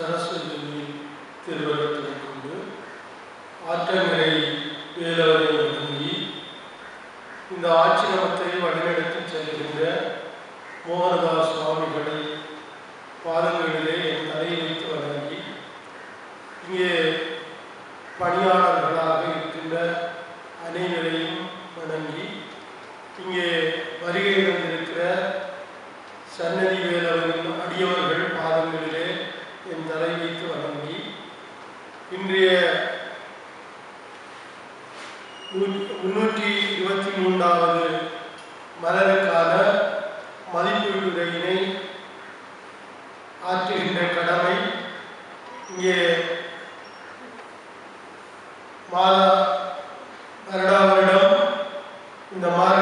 சரஸ்வதி திருவள்ளத்தை கொண்டு ஆற்றங்கரை வேலவரை வணங்கி இந்த ஆச்சிரமத்தை வழிநடத்தி செல்கின்ற மோகனதாஸ் சுவாமிகளை பாதங்களை இன்றைய முன்னூற்றி இருபத்தி மூன்றாவது மலருக்கான மதிப்பீட்டுரையினை ஆற்றுகின்ற கடமை இங்கே மாதா வருடம் இந்த மாத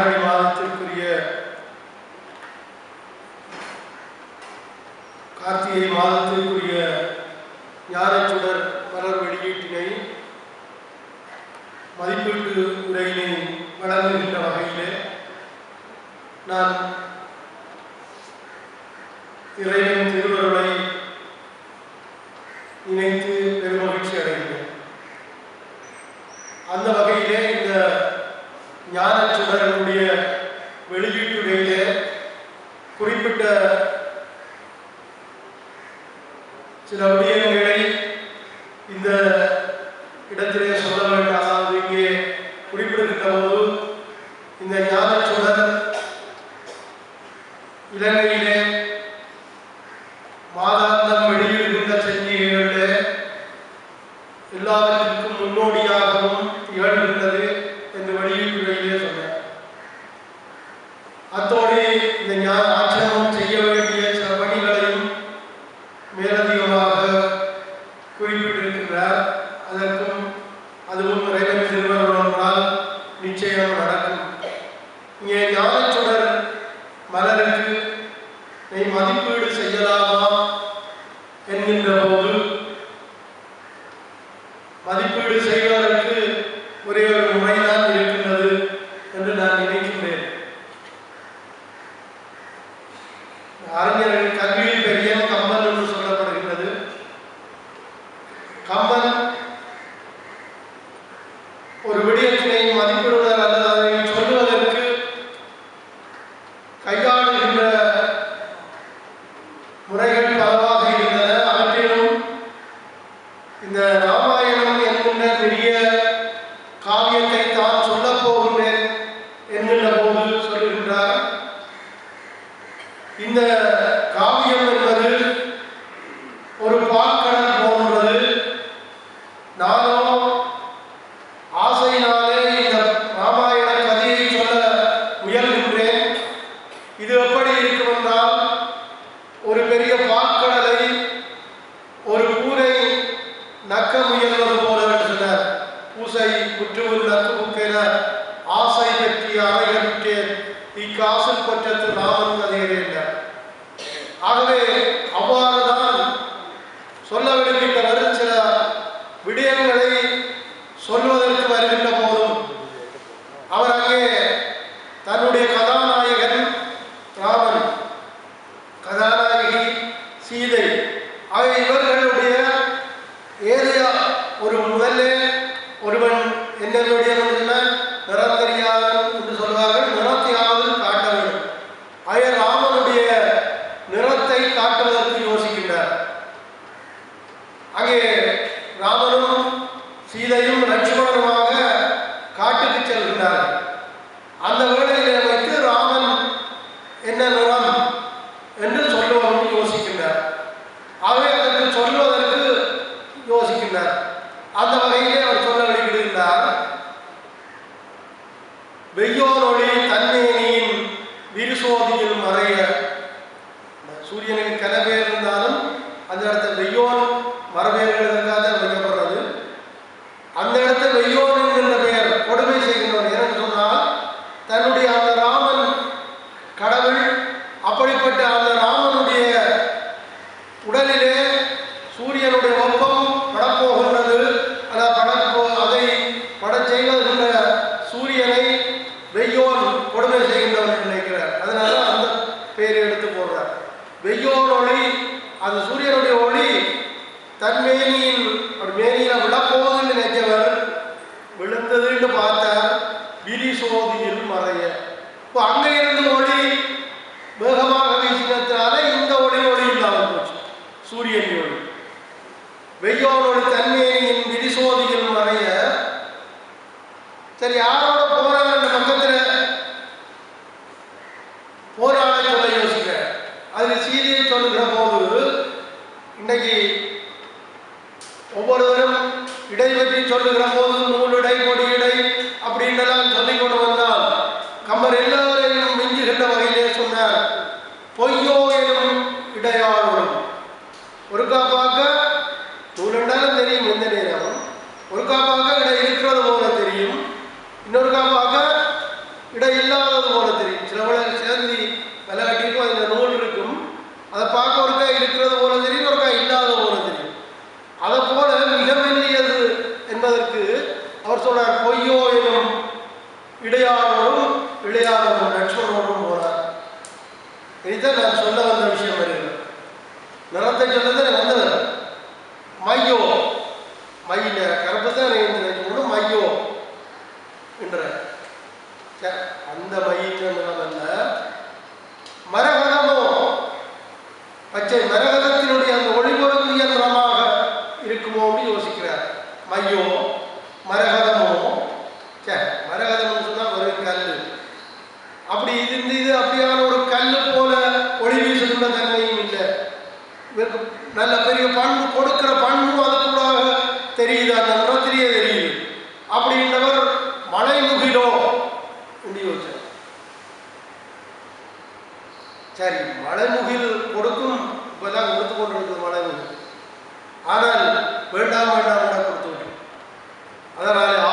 பாதா और वीडियो அந்த வகையில் அவர் சொல்றார் பொய்யோ எனும் இடையாளரும் இளையாளரும் நட்சோரோடும் போறார். இதுதான் நான் சொல்ல வந்த விஷயம் வருகிறது நடந்த சொன்னதை சரி மலைமுகில் கொடுக்கும் இப்போதான் கொடுத்து கொண்டிருக்கிறது மலைமுகில் ஆனால் வேண்டாம் வேண்டாம் வேண்டாம் கொடுத்து விட்டு அதனால்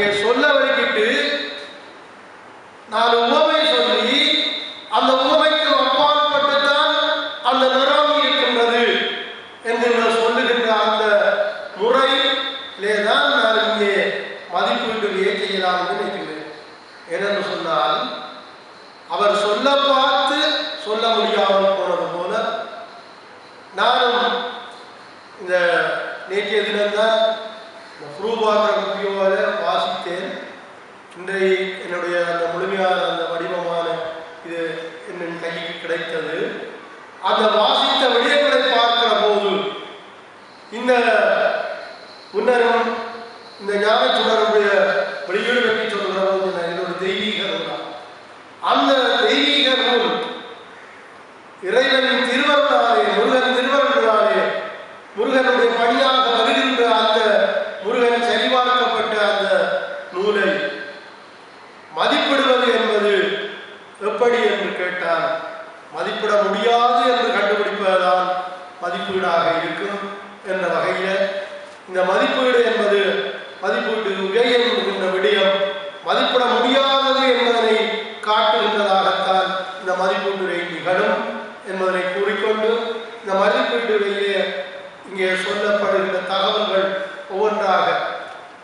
இங்கே சொல்ல வரைக்கிட்டு நாலு இறைவனின் திருவருளாலே முருகன் திருவருளாலே முருகனுடைய படியாக வருகின்ற அந்த முருகன் சரிபார்க்கப்பட்ட அந்த நூலை மதிப்பிடுவது என்பது எப்படி என்று கேட்டால் மதிப்பிட முடியாது என்று கண்டுபிடிப்பதுதான் மதிப்பீடாக இருக்கும் என்ற வகையில் இந்த மதிப்பீடு என்பது என்பதனை கூறிக்கொண்டு இந்த மதிப்பீடுகளிலே இங்கே சொல்லப்படுகிற தகவல்கள் ஒவ்வொன்றாக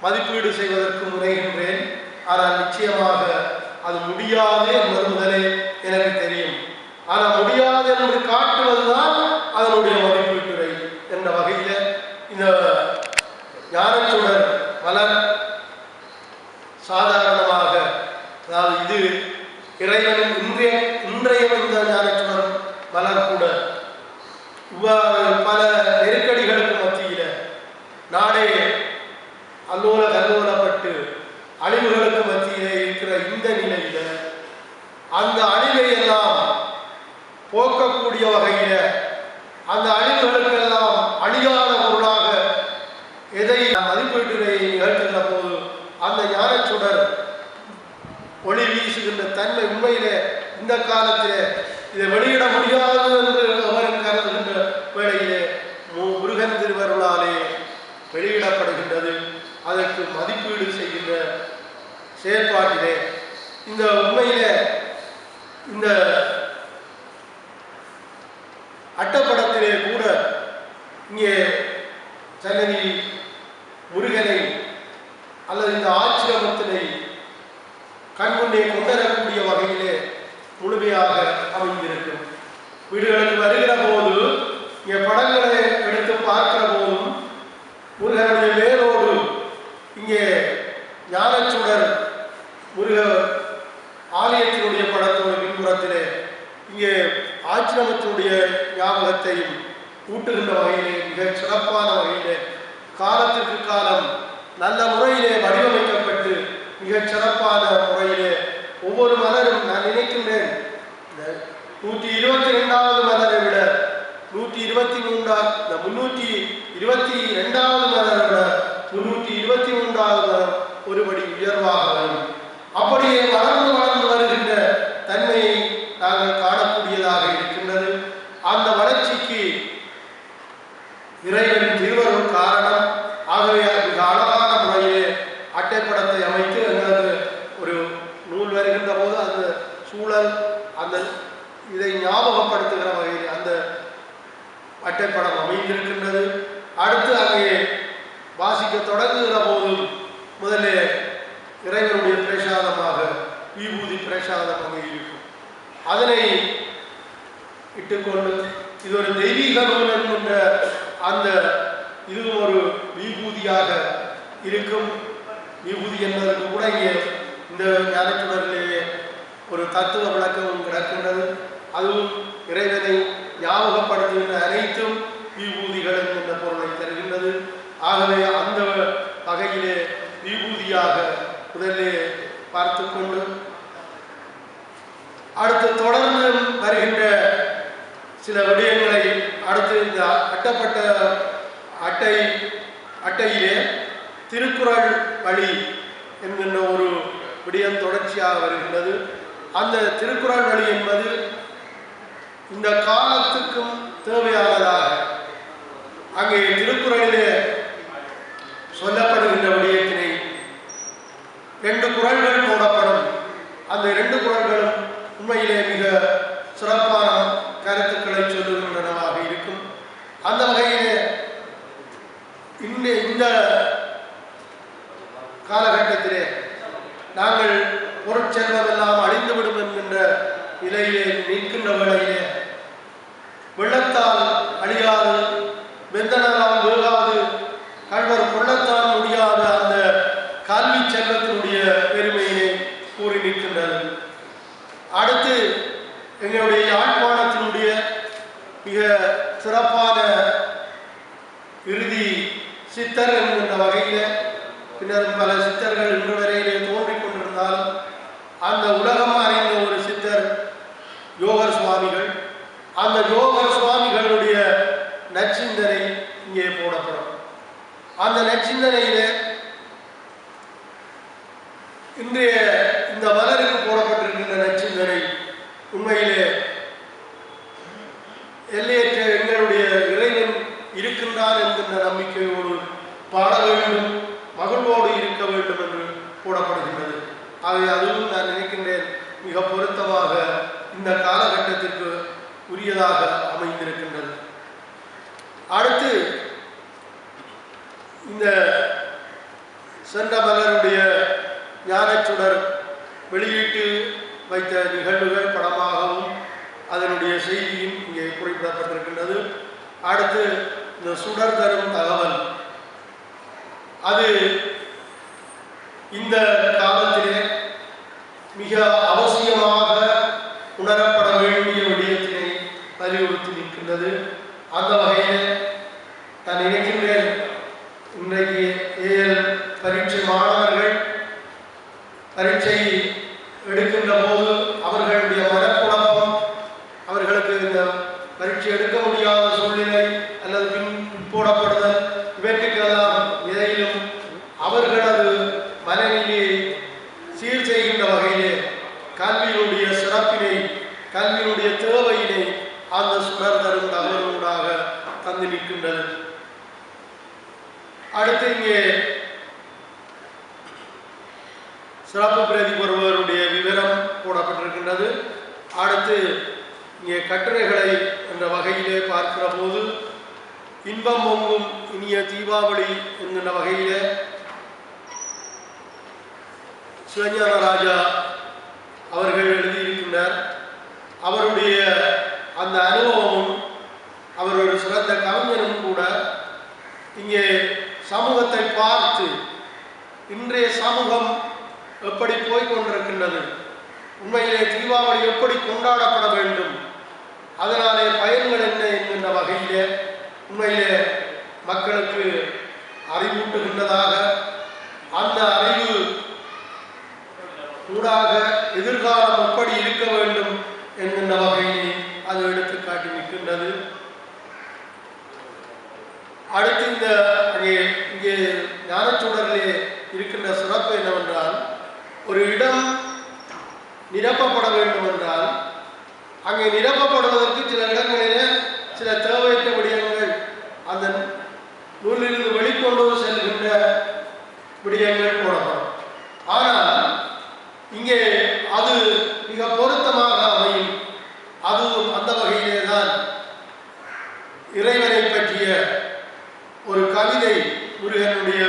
மதிப்பீடு செய்வதற்கு முனைகின்றேன். ஆனால் நிச்சயமாக அது முடியாது என்பது முதலே எனக்கு தெரியும். ஆனால் முடியாது என்று காட்டுவதுதான் அதனுடைய மதிப்பீட்டுரை என்ற வகையில் இந்த ஞானச்சுடர் மலர் சாதாரணமாக அதாவது இது இறைவன் மதிப்பீடு செய்கின்ற செயற்பாட்டிலே இந்த உண்மையிலே இந்த அட்டை கூட இங்கே சன்னதி முருகனை அல்லது இந்த ஆச்சிரமத்தினை கண்முன்னே கொண்டுவரக்கூடிய வகையிலே முழுமையாக அமைந்திருக்கும் வீடுகளுக்கு வருகிற போது இங்கே படங்களை எடுத்து பார்க்கிற போதும் முருகனுடைய வேரோடு இங்கே ஞானச்சுடர் முருக ஆலயத்தினுடைய படத்தோடு பின்புறத்திலே இங்கே ஆச்சிரமத்தினுடைய ஞாபகத்தையும் ஊட்டுகின்ற வகையிலே மிக சிறப்பான வகையிலே காலத்திற்கு காலம் நல்ல முறையிலே வடிவமைக்கப்பட்டு மிகச் சிறப்பான முறையிலே ஒவ்வொரு மலரும் நான் நினைக்கின்றேன் இந்த நூற்றி இருபத்தி ரெண்டாவது மலரை விட நூற்றி இருபத்தி மூன்றா இந்த முன்னூற்றி இருபத்தி ரெண்டாவது மலரை விட முன்னூற்றி இருபத்தி மூன்றாவது மலர் ஒருபடி உயர்வாக வரும் அப்படியே வளர்ந்து வளர்ந்து வருகின்ற தன்மையை நாங்கள் காணக்கூடியதாக இருக்கின்றது அந்த வளர்ச்சிக்கு இறைவன் திருவருள் காரணம் ஆகவே மிக அழகான முறையிலே அட்டைப்படத்தை அமைத்து எங்களுக்கு ஒரு நூல் வருகின்ற போது அந்த சூழல் அந்த இதை ஞாபகப்படுத்துகிற வகையில் அந்த அட்டைப்படம் அமைந்திருக்கின்றது அடுத்து அங்கே வாசிக்க தொடங்குகிற போதும் முதலே இறைவனுடைய பிரசாதமாக விபூதி பிரசாதம் அங்கே இருக்கும் அதனை இட்டுக்கொண்டு இது ஒரு தெய்வீக நூல் என்கின்ற அந்த இதுவும் ஒரு விபூதியாக இருக்கும். விபூதி என்பதற்கு கூட இங்கே இந்த ஞானச்சுடரிலேயே ஒரு தத்துவ விளக்கமும் கிடக்கின்றது. அதுவும் இறைவனை ஞாபகப்படுத்துகின்ற அனைத்தும் விபூதிகள் என்கின்ற பொருளை தருகின்றது ஆகவே அந்த வகையிலே விபூதியாக முதல்லே பார்த்து கொண்டு அடுத்து தொடர்ந்து வருகின்ற சில விடயங்களை அடுத்து இந்த அட்டப்பட்ட அட்டை அட்டையிலே திருக்குறள் வழி என்கின்ற ஒரு விடயம் தொடர்ச்சியாக வருகின்றது. அந்த திருக்குறள் வழி என்பது இந்த காலத்துக்கும் தேவையானதாக. அங்கே திருக்குறளிலே சொல்லப்படுகின்ற விடயத்தினை ரெண்டு குறள்கள் போடப்படும் அந்த இரண்டு குறள்களும் உண்மையிலே மிக சிறப்பான கருத்துக்களை சொல்லுகின்றனவாக இருக்கும் அந்த வகையிலே இந்த காலகட்டத்திலே நாங்கள் பொருட்செல்வம் எல்லாம் அழிந்துவிடும் என்கின்ற நிலையிலே நிற்கின்ற வேளையிலே வெள்ளத்தால் அழியாது வெந்தனால் வேகாது கல்வர் கொள்ளத்தான் முடியாத அந்த கல்வி செல்வத்தினுடைய பெருமையினை கூறி நிற்கின்றது அடுத்து எங்களுடைய யாழ்ப்பாணத்தினுடைய மிக சிறப்பான இறுதி சித்தர் என்கின்ற வகையில பின்னர் பல சித்தர்கள் இன்று வரையிலே தோன்றிக் கொண்டிருந்தால் அந்த உலகம் அறிந்த ஒரு சித்தர் யோகர் சுவாமிகள் அந்த யோகர் சுவாமிகளுடைய நச்சிந்தனை இங்கே போடப்படும். அந்த நற்சிந்தனையிலே இன்றைய இந்த மலருக்கு போடப்பட்டிருக்கின்ற நச்சிந்தனை உண்மையிலே எல்லையற்ற எங்களுடைய இறைவன் இருக்கின்றான் என்கின்ற நம்பிக்கையோடு பாட வேண்டும் மகிழ்வோடு இருக்க வேண்டும் என்று போடப்படுகின்றது. ஆகவே அதுவும் நான் நினைக்கின்றேன் மிக பொருத்தமாக இந்த காலகட்டத்திற்கு உரியதாக அமைந்திருக்கின்றது. அடுத்து இந்த சென்ற மலருடைய ஞானச்சுடர் வெளியீட்டு வைத்த நிகழ்வுகள் படமாகவும் அதனுடைய செய்தியும் இங்கே குறிப்பிடப்பட்டிருக்கின்றது. அடுத்து இந்த சுடர் தரும் தகவல். அது இந்த காலத்திலே மிக அவசியமாக உணரப்பட வேண்டிய விடயத்தினை அறிவுறுத்தி நிற்கின்றது. அந்த வகையில் நான் நினைக்கின்றேன் இன்றைக்கு ஏஎல் பரீட்சை மாணவர்கள் பரீட்சை எடுக்கின்ற போது அவர்களுடைய மனக்குழப்பம் அவர்களுக்கு இந்த பரீட்சை எடுக்க முடியாத சூழ்நிலை அல்லது பின் போடப்படுதல் இவற்றுக்கெல்லாம் இடையிலும் அவர்களது மனநிலையை சீர் செய்கின்ற வகையிலே கல்வியுடைய அடுத்து இங்கே சிறப்பு பிரதி பெறுபவருடைய விவரம் போடப்பட்டிருக்கின்றது அடுத்து இங்கே கட்டுரைகளை என்ற வகையிலே பார்க்கிற போது இன்பம் பொங்கும் இனிய தீபாவளி என்கின்ற வகையிலே சிவஞான ராஜா அவர்கள் எழுதியிருக்கின்றார். அவருடைய அந்த அனுபவமும் அவர் ஒரு சிறந்த கவிஞனும் கூட இங்கே சமூகத்தை பார்த்து இன்றைய சமூகம் எப்படி போய்கொண்டிருக்கின்றது உண்மையிலே தீபாவளி எப்படி கொண்டாடப்பட வேண்டும் அதனாலே பயன்கள் என்ன என்கின்ற வகையிலே உண்மையிலே மக்களுக்கு அறிவூட்டுகின்றதாக அந்த அறிவு ஊடாக எதிர்காலம் எப்படி இருக்க வேண்டும் என்கின்ற வகையிலே அது எடுத்து காட்டி நிற்கின்றது. அடுத்து இந்த அங்கே இங்கே ஞானச்சுடரிலே இருக்கின்ற சிறப்பு என்னவென்றால் ஒரு இடம் நிரப்பப்பட வேண்டும் என்றால் அங்கே நிரப்பப்படுவதற்கு சில இடங்களிலே சில தேவையற்ற விடயங்கள் அந்த நூலிலிருந்து வெளிக்கொண்டு செல்கின்ற விடயங்கள் போடப்படும் ஆனால் இங்கே அது மிக பொருத்தமாக அமையும் அதுவும் அந்த வகையிலே தான் இறைவனை பற்றிய ஒரு கவிதை முருகனுடைய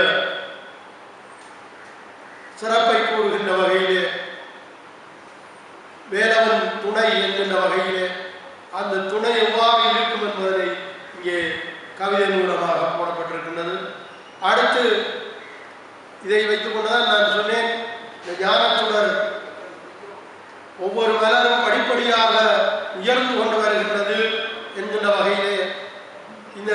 சிறப்பை கூறுகின்ற வகையிலே வேலவன் துணை என்கின்ற வகையிலே அந்த துணை எவ்வாறு இருக்கும் என்பதனை இங்கே கவிதை மூலமாக போடப்பட்டிருக்கின்றது அடுத்து இதை வைத்துக் கொண்டுதான் நான் சொன்னேன் இந்த ஞானச்சுடர் ஒவ்வொரு மலரும் படிப்படியாக உயர்ந்து கொண்டு வருகின்றது என்கின்ற வகையிலே இந்த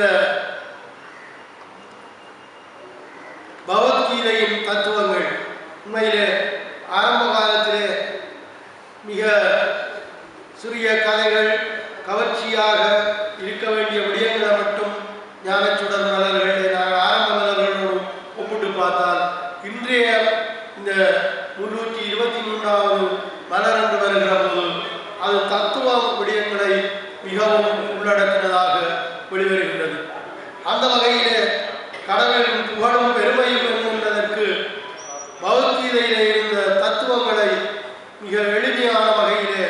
பகவத்கீதையின் தத்துவங்கள் உண்மையிலே ஆரம்ப காலத்திலே மிக சிறிய கதைகள் கவர்ச்சியாக இருக்க வேண்டிய விடயங்களை மட்டும் ஞானச்சுடர் மலர்களை நாங்கள் ஆரம்ப மலர்களோடு ஒப்பிட்டு பார்த்தால் இன்றைய இந்த முன்னூற்றி இருபத்தி மூன்றாவது மலர் என்று வருகிற போது அது தத்துவ விடயங்களை மிகவும் உள்ளடக்கினதாக வெளிவருகின்றது அந்த வகையிலே கடவுளின் புகழும் பெருமையும் என்கின்றதற்கு பகவத்கீதையிலே இருந்த தத்துவங்களை மிக எளிமையான வகையிலே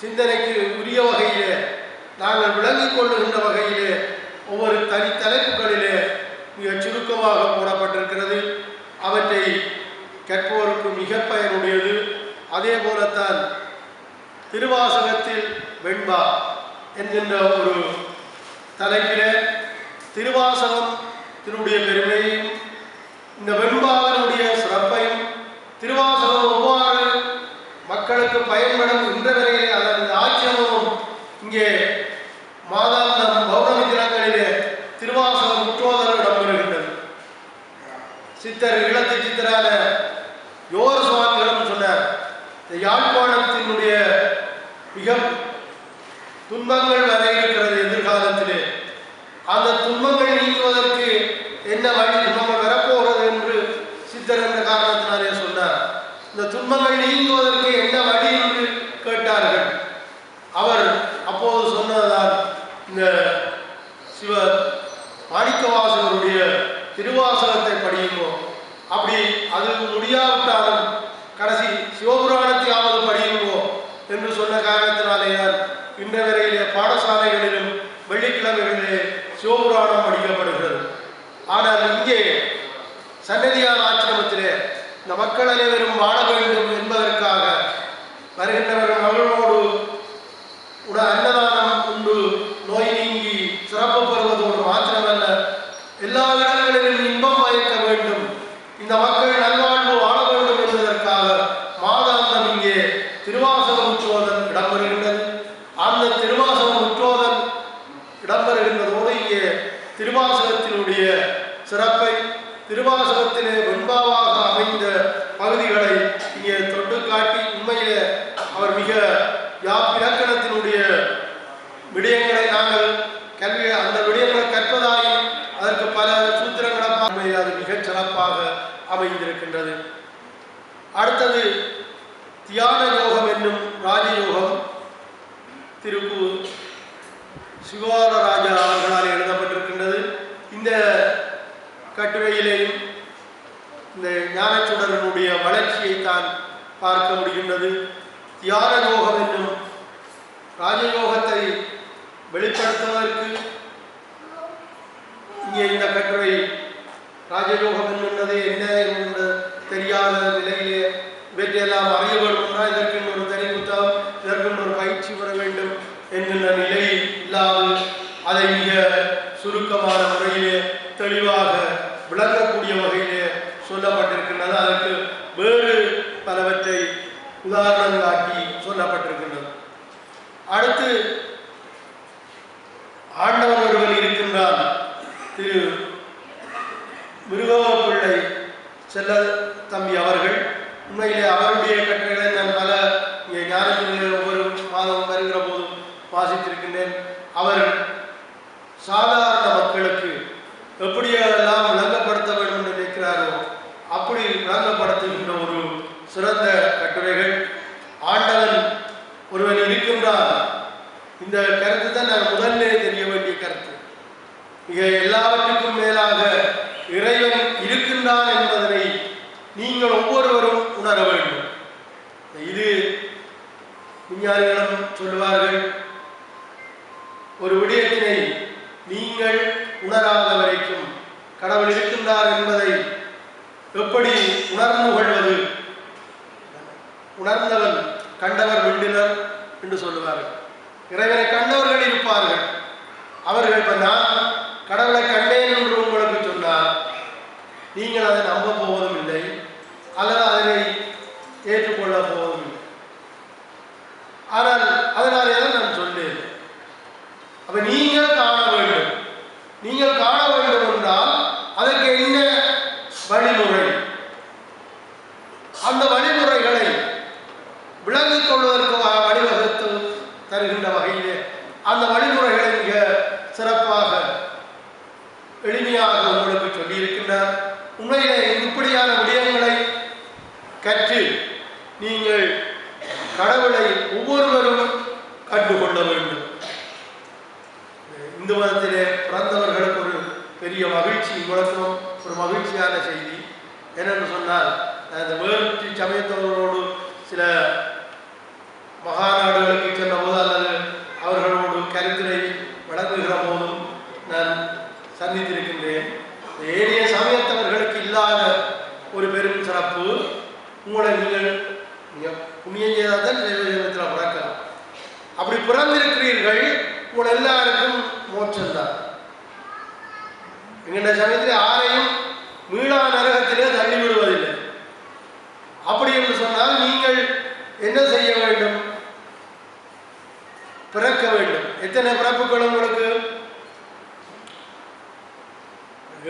சிந்தனைக்கு உரிய வகையிலே நாங்கள் விளங்கிக் கொள்ளுகின்ற வகையிலே ஒவ்வொரு தனி தலைப்புகளிலே மிக சுருக்கமாக போடப்பட்டிருக்கிறது அவற்றை கற்போருக்கு மிக பயனுடையது அதே போலத்தான் திருவாசகத்தில் வெண்பா என்கின்ற ஒரு தலைப்பிலே திருவாசகம் திருடைய பெருமையையும் இந்த வெண்பாவினுடைய சிறப்பையும் திருவாசகம் ஒவ்வாறு மக்களுக்கு பயன்படும் என்ற வரையிலே அதன் ஆச்சரியமும் இங்கே மாதாந்தம் பௌர்ணமி தினங்களிலே திருவாசகம் முற்றோதல் இடம்பெறுகின்றது. சித்தர் இளத்து சித்தரான யோக சுவாமிகளும் சொன்னார் இந்த யாழ்ப்பாணத்தினுடைய மிக துன்பங்கள் வர இருக்கிறது எதிர்காலத்திலே. அந்த துன்பங்கள் நீங்குவதற்கு என்ன வழி துன்பங்கள் வரப்போகிறது என்று சித்தர் என்ற காரணத்தினாலே சொன்னார். இந்த துன்பங்கள் நீங்குவதற்கு என்ன வழி என்று கேட்டார்கள். அவர் அப்போது சொன்னதுதான் இந்த சிவ மாணிக்கவாசகருடைய திருவாசகத்தை படியுமோ அப்படி அது முடியாவிட்டாலும் கடைசி சிவபுராண காரணத்தினாலே இன்ற வரையிலே பாடசாலைகளிலும் வெள்ளிக்கிழமைகளிலே சிவபுராணம் படிக்கப்படுகிறது. ஆனால் இங்கே சன்னதியார் ஆசிரமத்திலே இந்த மக்கள் அனைவரும் வாழ வேண்டும் என்பதற்காக வருகின்றவர்கள் மகளோடு உட அன்னதானம் உண்டு நோய் நீங்கி சிறப்பு பெறுவதோடு மாத்திரமல்ல எல்லா இடங்களிலும் இன்பம் பயக்க வேண்டும் இந்த மக்கள் நல்வாழ்வு வாழ வேண்டும் என்பதற்காக மாதாந்தம் இங்கே திருவாசக உற்றோதல் இடம்பெறுகின்றது அந்த திருவாசக உற்றோதல் இடம்பெறுகின்றதோடு இங்கே திருவாசகத்தினுடைய சிறப்பை திருவாசகத்திலே வெண்பாவாக அமைந்த பகுதிகளை இங்கே தொட்டு காட்டி உண்மையிலே அவர் மிக யாப்பிலக்கணத்தினுடைய விடயங்களை நாங்கள் கல்வி அந்த விடயங்களை கற்பதாயும் அதற்கு பல சூத்திரங்களை அது மிகச் சிறப்பாக அமைந்திருக்கின்றது. அடுத்தது தியான யோகம் என்னும் ராஜயோகம் திருக்கு சிவாலராஜா அவர்களால் எழுதப்பட்டிருக்கின்றது. இந்த கட்டுரையிலேயும் இந்த ஞானச்சுடரனுடைய வளர்ச்சியை தான் பார்க்க முடிகின்றது. தியான யோகம் என்னும் ராஜயோகத்தை வெளிப்படுத்துவதற்கு இங்கே இந்த கட்டுரை ராஜயோகம் என்பது என்ன என்று தெரியாத நிலையிலே இவற்றையெல்லாம் அறிய வேண்டும் இதற்கு ஒரு தனி புத்தகம் இதற்கு ஒரு பயிற்சி பெற வேண்டும் என்கின்ற நிலை இல்லாமல் அதை மிக சுருக்கமான முறையிலே தெளிவாக விளங்கக்கூடிய வகையிலே சொல்லப்பட்டிருக்கின்றது. அதற்கு வேறு பலவற்றை உதாரணம் காட்டி சொல்லப்பட்டிருக்கின்றது. அடுத்து ஆண்டவன் ஒருவன் இருக்கின்றான் திரு மிருகவ பிள்ளை செல்ல தம்பி அவர்கள். உண்மையிலே அவருடைய கட்டுரைகளை நான் பல இங்கே ஒவ்வொரு மாதம் வருகிற போதும் வாசித்திருக்கின்றேன். அவர் சாதாரண மக்களுக்கு எப்படியெல்லாம் விளங்கப்படுத்த வேண்டும் என்று நினைக்கிறாரோ அப்படி விளங்கப்படுத்துகின்ற ஒரு சிறந்த கட்டுரைகள். ஆண்டவன் ஒருவன் இருக்கின்றான். இந்த கருத்து தான் நான் முதல்ல தெரிய வேண்டிய கருத்து. மிக எல்லாவற்றுக்கும் மேலாக இறைவன் இருக்கின்றான் என்பதனை நீங்கள் ஒவ்வொருவரும் உணர வேண்டும் இது விஞ்ஞானிகளும் சொல்லுவார்கள். ஒரு விடயத்தினை நீங்கள் உணராத வரைக்கும் கடவுள் இருக்கின்றார் என்பதை எப்படி உணர்ந்து கொள்வது? உணர்ந்தவன் கண்டவர் விண்டினர் என்று சொல்லுவார்கள். இறைவனை கண்டவர்கள் இருப்பார்கள் அவர்கள் இப்ப நான் கடவுளை கண்டேன் என்று உங்களுக்கு சொன்னார் நீங்கள் அதை நம்ப போவதும் இல்லை அல்லது அதனை ஏற்றுக்கொள்ள போவதும் இல்லை ஆனால் அதனாலே தான் நான் சொன்னேன் அப்ப நீங்கள் காண வேண்டும் நீங்கள் காண வேண்டும் என்றால் அதற்கு என்ன வழிமுறை அந்த வழிமுறைகளை விளங்கிக் கொள்வதற்கு வ- வழிவகுத்து தருகின்ற வகையிலே அந்த வழிமுறைகளை மிக சிறப்பாக எளிமையாக உங்களுக்கு சொல்லியிருக்கின்றார் உண்மையிலே இப்படியான விடயங்களை கற்று நீங்கள் கடவுளை ஒவ்வொருவரும் கண்டுகொள்ள வேண்டும். இந்து மதத்திலே பிறந்தவர்களுக்கு ஒரு பெரிய மகிழ்ச்சி குழப்பம் ஒரு மகிழ்ச்சியான செய்தி. என்னென்னு சொன்னால் அந்த இந்த வேறு சமயத்தவர்களோடு சில மகாநாடுகளுக்கு சென்ற போது அல்லது அவர்களோடு கருத்துரை வழங்குகிற போதும் நான் சந்தித்திருக்கின்றேன் இந்த ஏனைய சமயத்தவர்களுக்கு இல்லாத ஒரு பெரும் சிறப்பு உங்களை நீங்கள் நீங்கள் புண்ணியம் செய்தால் தான் சமயத்தில் பிறக்கலாம் பிறந்திருக்கிறீர்கள் உங்கள் எல்லாருக்கும் மோட்சம்தான். எங்களுடைய சமயத்தில் யாரையும் மீளா நரகத்திலே தள்ளி விடுவதில்லை அப்படி என்று சொன்னால் நீங்கள் என்ன செய்ய வேண்டும்? பிறக்க வேண்டும். எத்தனை பிறப்புகள் உங்களுக்கு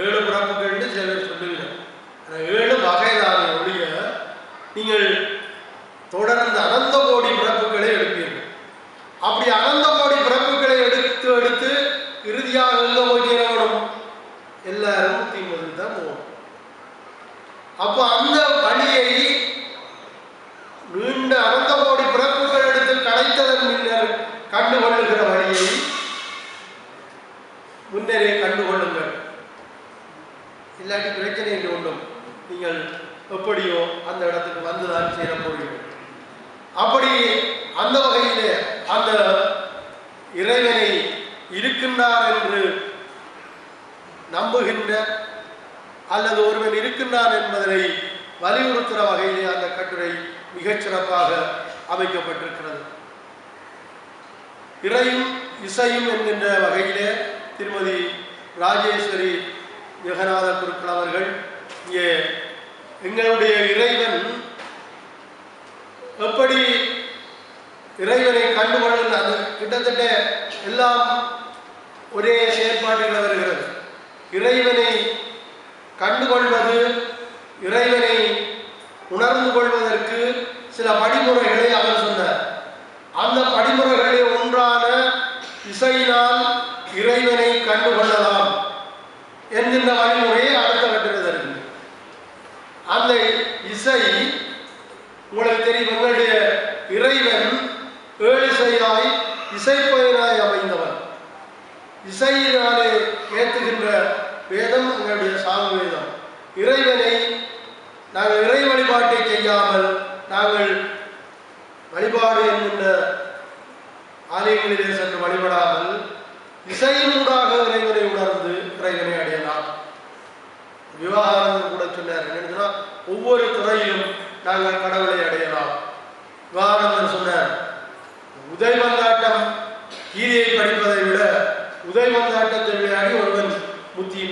ஏழு பிறப்புகள்னு சில பேர் சொல்லுகிறார் அந்த ஏழு வகைதான ஒழிய நீங்கள் தொடர்ந்து அனந்த கோடி பிறப்புகளை எடுப்பீர்கள் அப்படி அனந்த கோடி பிறப்புகளை எடுத்து எடுத்து இறுதியாக எங்க போய் சேரணும் எல்லாரும் தீமதி தான் போகணும் அப்போ அந்த வழியை நீண்ட அனந்த கோடி பிறப்புகள் எடுத்து கலைத்ததன் முன்னர் கண்டுகொள்ளுகிற வழியை முன்னரே கண்டுகொள்ளுங்கள் இல்லாட்டி பிரச்சனை என்று ஒன்றும் நீங்கள் எப்படியோ அந்த இடத்துக்கு வந்துதான் சேர போகிறீர்கள் அப்படி அந்த வகையிலே அந்த இறைவனை இருக்கின்றார் என்று நம்புகின்ற அல்லது ஒருவன் இருக்கின்றான் என்பதனை வலியுறுத்துகிற வகையிலே அந்த கட்டுரை மிகச்சிறப்பாக அமைக்கப்பட்டிருக்கிறது. இறையும் இசையும் என்கின்ற வகையிலே திருமதி ராஜேஸ்வரி ஜெகநாத குருக்கள் அவர்கள் இங்கே எங்களுடைய இறைவன் எப்படி இறைவனை கண்டுகொள்ள அது கிட்டத்தட்ட எல்லாம் ஒரே செயற்பாட்டில் வருகிறது. இறைவனை கண்டுகொள்வது இறைவனை உணர்ந்து கொள்வதற்கு சில படிமுறைகளை அவர் சொன்னார். அந்த படிமுறைகளில் ஒன்றான இசையினால் இறைவனை கண்டுகொள்ளலாம் என்கின்ற வழிமுறையை அடுத்த கட்டுகிறது அந்த இசை உங்களுக்கு தெரியும் எங்களுடைய இறைவன் ஏழிசையாய் இசைப்பயனாய் அமைந்தவர். இசையினாலே ஏற்றுகின்ற வேதம் எங்களுடைய சாம வேதம். இறைவனை நாங்கள் இறை வழிபாட்டை செய்யாமல் நாங்கள் வழிபாடு என்கின்ற ஆலயங்களிலே சென்று வழிபடாமல் இசையினூடாக இறைவனை உணர்ந்து இறைவனை அடையலாம். விவாகரங்கள் கூட சொன்னார். என்னன்னா ஒவ்வொரு துறையிலும் நாங்கள் கடவுளை அடையலாம். விவாகரங்கள் சொன்னார். உதயமந்தாட்டம்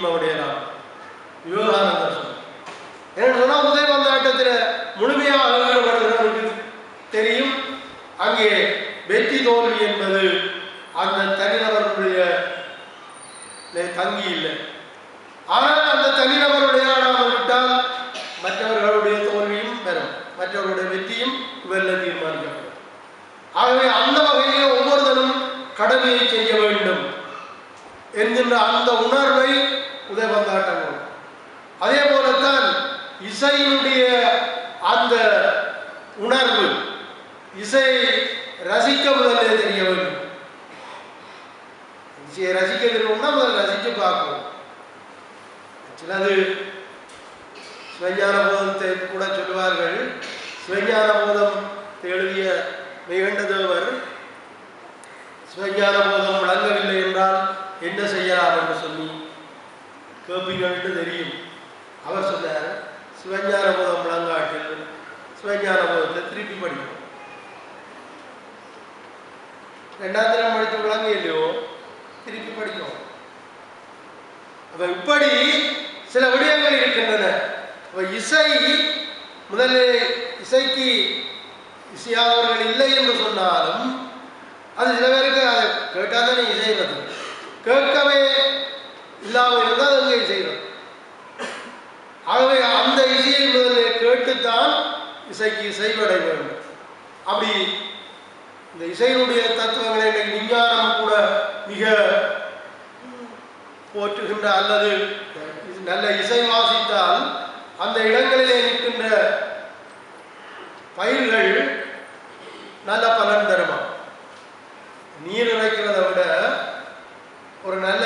முத்தியின்மை விவேகானந்தர் சொன்னார் என்ன சொன்னால் உதயமந்தாட்டத்தில் முழுமையாக ஈடுபடுகிறவனுக்கு தெரியும் அங்கே வெற்றி தோல்வி என்பது அந்த தனிநபருடைய லே- தங்கி இல்லை ஆனால் அந்த தனிநபர் விளையாடாமல் விட்டால் மற்றவர்களுடைய தோல்வியும் பெறும் மற்றவர்களுடைய வெற்றியும் இவரில் தீர்மானிக்கப்படும் ஆகவே அந்த வகையிலே ஒவ்வொருத்தரும் கடமையை செய்ய வேண்டும் என்கின்ற அந்த உணர்வை உதயபந்தாட்டம் கொள்ளும். அதே போலத்தான் இசையினுடைய அந்த உணர்வு இசையை ரசிக்க முதல்ல தெரிய வேண்டும் இசையை ரசிக்க தெரியணும்னா முதல்ல ரசித்து பார்க்கணும் சிலது சிவஞான போதத்தை கூட சொல்லுவார்கள் சிவஞான போதம் எழுதிய நிகண்டதேவர் சிவஞான போதம் விளங்கவில்லை என்றால் என்ன செய்யலாம் என்று சொல்லி கேட்பீர்கள் என்று தெரியும் அவர் சொன்னார் சிவஞான போதம் விளங்காட்டில் சிவஞான போதத்தை திருப்பி படிக்கணும் ரெண்டாம் தரம் படித்து விளங்க இல்லையோ திருப்பி படிக்கும் அப்ப இப்படி சில விடயங்கள் இருக்கின்றன அப்ப இசை முதலில் இசைக்கு இசையாதவர்கள் இல்லை என்று சொன்னாலும் அது சில பேருக்கு அதை கேட்டால் தானே இசை வருது கேட்கவே இல்லாமல் இருந்தால் அது எங்கே இசை வரும் ஆகவே அந்த இசையை முதலில் கேட்டுத்தான் இசைக்கு இசைவடை வேண்டும் அப்படி இந்த இசையினுடைய தத்துவங்களை இன்னைக்கு விஞ்ஞானம் கூட மிக போற்றுகின்ற அல்லது நல்ல இசை வாசித்தால் அந்த இடங்களிலே நிற்கின்ற பயிர்கள் நல்ல பலன் தருமா? நீர் இறைக்கிறத விட ஒரு நல்ல